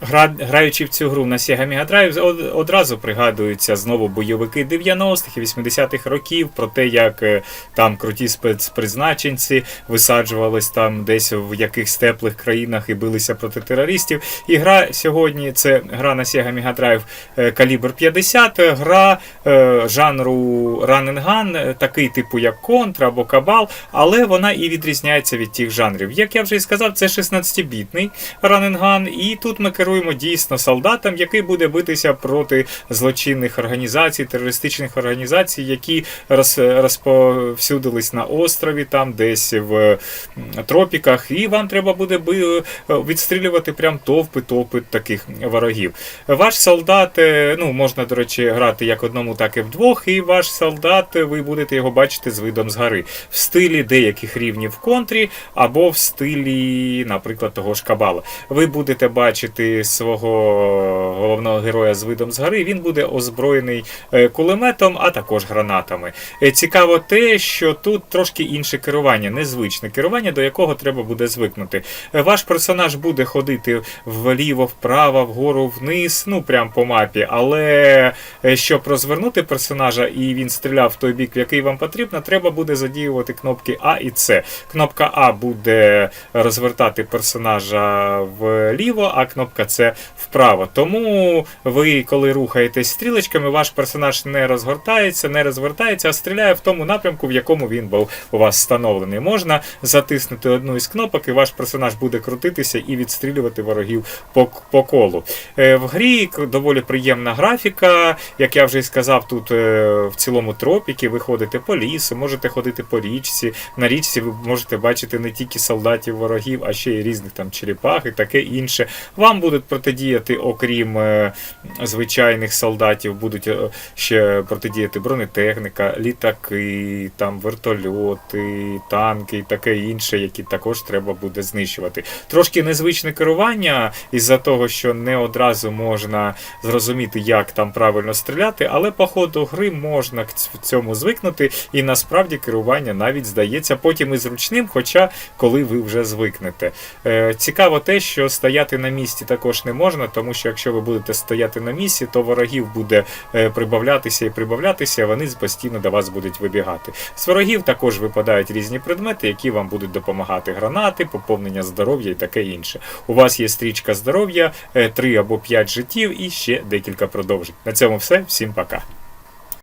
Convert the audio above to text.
Гра, граючи в цю гру на Sega Mega Drive, од- одразу пригадуються знову бойовики 90-х і 80-х років про те, як е, там круті спецпризначенці висаджувались там десь в якихось теплих країнах і билися проти терористів. І гра сьогодні це гра на Sega Mega Drive е, калібр 50, е, гра е, жанру Run and Gun, е, такий типу як Контра або Кабал, але вона і відрізняється від тих жанрів. Як я вже і сказав, це 16-бітний Run and Gun, і тут ми керуємо дійсно солдатом, який буде битися проти злочинних організацій, терористичних організацій, які роз, розповсюдились на острові, там десь в тропіках, і вам треба буде би, відстрілювати прям товпи, товпи таких ворогів. Ваш солдат, е, ну можна, до речі, грати як одному, так і вдвох, і ваш солдат, е, ви будете його бачити з видом згори. В стилі деяких рівнів контрі, або в стилі, наприклад, того ж кабала. Ви будете бачити свого головного героя з видом згори, він буде озброєний е, кулеметом, а також гранатами. Е, Цікаво те, що тут трошки інше керування, незвичне керування, до якого треба буде звикнути. Е, Ваш персонаж буде ходити вліво, вправо, вгору, вниз, ну прям по мапі, але щоб розвернути персонажа і він стріляв в той бік, в який вам потрібно, треба буде задіювати кнопки А і С. Кнопка А буде розвертати персонажа вліво, а кнопка С вправо. Тому ви, коли рухаєтесь стрілочками, ваш персонаж не розгортається, не розвертається, а стріляє в тому напрямку, в якому він був у вас встановлений. Можна затиснути одну із кнопок, і ваш персонаж буде крутитися і відстрілювати ворогів по, по колу. Е, В грі доволі приємна графіка. Як я вже і сказав, тут е, в цілому тропіки ви ходите по лісу, можете ходити по річці. На річці ви можете бачити не тільки солдатів ворогів, а ще й різних там черепах і таке інше. Вам будуть протидіяти, окрім е, звичайних солдатів, будуть е, ще протидіяти бронетехніка, літаки, там вертольоти, танки і таке інше, які також треба буде знищувати. Трошки незвичне керування із-за того, що не одразу можна зрозуміти, як там правильно стріляти, але по ходу гри можна к цьому звикнути, і насправді керування навіть здається потім і зручним, хоча коли ви вже звикнете. Е, Цікаво те, що стояти на місці також не можна, тому що якщо ви будете стояти на місці, то ворогів буде е, прибавлятися і прибавлятися, вони постійно до вас будуть вибігати. З ворогів також випадають різні предмети, які вам будуть допомагати: гранати, поповнення здоров'я і таке інше. У вас є стрічка здоров'я, 3 або 5 життів і ще декілька продовжень. На цьому все. Всім пока.